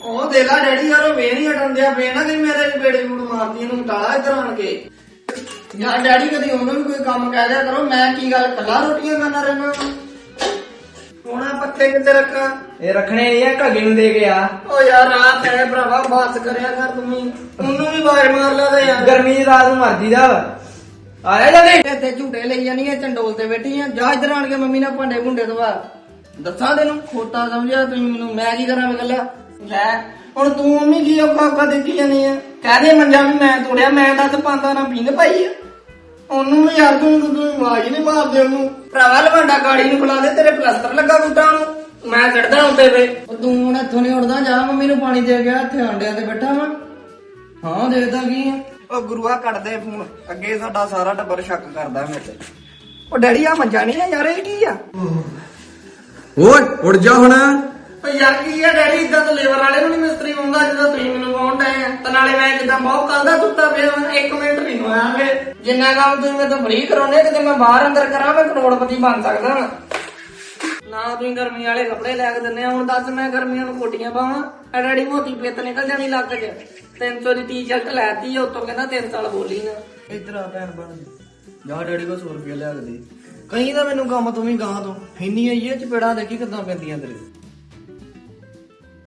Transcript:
ਉਹ ਦੇ ਲਾ ਡੈਡੀ ਯਾਰ ਉਹ ਵੇ ਨਹੀਂ ਹਟਣ ਦਿਆ ਵੇ ਨਾ ਕਿ ਮੇਰੇ ਬੇੜੇ ਨੂੰ ਮਾਰਦੀ ਇਹਨੂੰ ਟਾਲਾ ਇੱਧਰ ਆਣ ਕੇ। ਯਾਰ ਡੈਡੀ ਕਦੀ ਉਹਨੂੰ ਵੀ ਕੋਈ ਕੰਮ ਕਹਿ ਦਿਆ ਕਰੋ ਮੈਂ ਕੀ ਗੱਲ ਕੱਲਾ ਰੋਟੀਆਂ ਖਾਣਾ ਰਹਿਣਾ ਹੁਣ ਆਹ ਪੱਤੇ ਕਿੱਥੇ ਰੱਖਾਂ? ਇਹ ਰੱਖਣੇ ਇਹ ਆ ਘੱਗੇ ਨੂੰ ਦੇ ਕੇ ਆ। ਓ ਯਾਰ ਰਾਤ ਹੈ ਭਰਾਵਾ ਬਾਤ ਕਰਿਆ ਕਰ ਤੂੰ। ਉਹਨੂੰ ਵੀ ਬਾਹਰ ਮਾਰ ਲਾ ਦੇ ਯਾਰ। ਗਰਮੀ ਦੀ ਰਾਤ ਨੂੰ ਮਰਜ਼ੀ ਦਾ। ਆ ਜਾ ਜਲਦੀ। ਇੱਥੇ ਝੂਟੇ ਲਈ ਜਾਨੀ ਹੈ ਚੰਡੋਲ ਤੇ ਬੈਠੀ ਆ। ਜਾ ਇੱਧਰ ਆਣ ਕੇ ਮੰਮੀ ਨਾਲ ਭਾਂਡੇ ਭੁੰਡੇ ਦਵਾ ਦੱਸਾਂ ਤੈਨੂੰ ਖੋਟਾ ਸਮਝਿਆ ਤੂੰ ਮੈਨੂੰ ਮੈਂ ਕੀ ਕਰਾਂ ਵੇ ਗੱਲਾਂ ਲੈ ਹੁਣ ਤੂੰ ਮੰਮੀ ਕੀ ਔਖਾ ਔਖਾ ਦੇਖੀ ਜਾਨੀ ਆ? ਕਹਦੇ ਮੰਜਾ ਵੀ ਮੈਂ ਤੋੜਿਆ ਮੈਂ ਤਾਂ ਤੇ ਪਾਂਦਾ ਨਾ ਪਿੰਗ ਪਾਈ ਆ। ਉਹਨੂੰ ਵੀ ਯਾਰ ਤੂੰ ਤੂੰ ਆਵਾਜ਼ ਨਹੀਂ ਮਾਰਦੇ ਉਹਨੂੰ। ਭਰਾਵਾ ਲਵੰਡਾ ਗਾੜੀ ਨੂੰ ਖੁਲਾ ਦੇ ਤੇਰੇ ਪਲਸਤਰ ਲੱਗਾ ਬੂਟਾਂ ਨੂੰ। ਮੈਂ ਕੱਢਦਾ ਉੱਤੇ ਵੇ ਉਹ ਤੂੰ ਹੁਣ ਇੱਥੋਂ ਨਹੀਂ ਉੱਡਦਾ ਜਾ ਮੰਮੀ ਨੂੰ ਪਾਣੀ ਦੇ ਗਿਆ ਇੱਥੇ ਆਂਡਿਆਂ ਤੇ ਬੈਠਾ ਵਾਂ। ਹਾਂ ਦੇਖਦਾ ਕੀ ਆ। ਉਹ ਗੁਰੂਆ ਕੱਢਦੇ ਫੋਨ ਅੱਗੇ ਸਾਡਾ ਸਾਰਾ ਟੱਬਰ ਸ਼ੱਕ ਕਰਦਾ ਮੇਰੇ ਤੇ। ਉਹ ਡੈਡੀ ਆ ਮੰਜਾ ਨਹੀਂ ਆ ਯਾਰ ਇਹ ਕੀ ਆ? ਓਏ ਉੱਡ ਜਾ ਹੁਣ। ਯਾਰ ਕੀ ਆ ਡੈਡੀ ਇਦਾਂ ਤਾਂ ਲੇਬਰ ਵਾਲੇ ਨੂੰ ਨਹੀਂ ਮਿਸਤਰੀ ਆਉਂਦਾ ਜਦੋਂ ਤੁਸੀਂ ਮੈਨੂੰ ਕੌਣ ਡਏ ਆ। ਤੇ ਨਾਲੇ ਮੈਂ ਜਿੱਦਾਂ ਬਹੁਤ ਕੱਲ ਦਾ ਸੁੱਤਾ ਪਿਆ ਵਾਂ, ਇੱਕ ਮਿੰਟ ਨਹੀਂ ਹੋਇਆ ਵੇ ਜਿੰਨਾ ਕੰਮ ਤੁਸੀਂ ਮੇਰੇ ਤੋਂ ਕਰਾਉਂਦੇ ਕਿਤੇ ਮੈਂ ਬਾਹਰ ਅੰਦਰ ਕਰਾਂ ਮੈਂ ਕਰੋੜਪਤੀ ਬਣ ਸਕਦਾ ਹਾਂ ਨਾ ਤੁਸੀਂ ਗਰਮੀ ਵਾਲੇ ਕੱਪੜੇ ਲੈ ਕੇ ਦਿੰਦੇ ਆ ਹੁਣ ਦੱਸ ਮੈਂ ਗਰਮੀਆਂ ਨੂੰ ਕੋਟੀਆਂ ਪਾਵਾਂ। ਐ ਡੈਡੀ ਮੋਤੀ ਪਿੱਤ ਨਿਕਲ ਜਾਣੀ ਲੱਕ 'ਚ। 300 ਦੀ ਟੀ-ਸ਼ਰਟ ਲੈਤੀ ਉਤੋਂ ਕਹਿੰਦਾ 3 ਸਾਲ ਬੋਲੀ ਨਾ। ਇੱਧਰ ਆ ਭੈਣ ਬਣ ਜਾ। ਡੈਡੀ ਕੋਲ 100 ਰੁਪਏ ਲਿਆ ਕੇ ਦੇ। ਕਹੀਂ ਤਾਂ ਮੈਨੂੰ ਕੰਮ ਤੂੰ ਵੀ ਗਾਂ ਤੋਂ। ਇੰਨੀ ਆਈ ਇਹ ਚਪੇੜਾ ਦੇਖੀ ਕਿੱਦਾਂ ਪੈਂਦੀਆਂ ਤੇਰੇ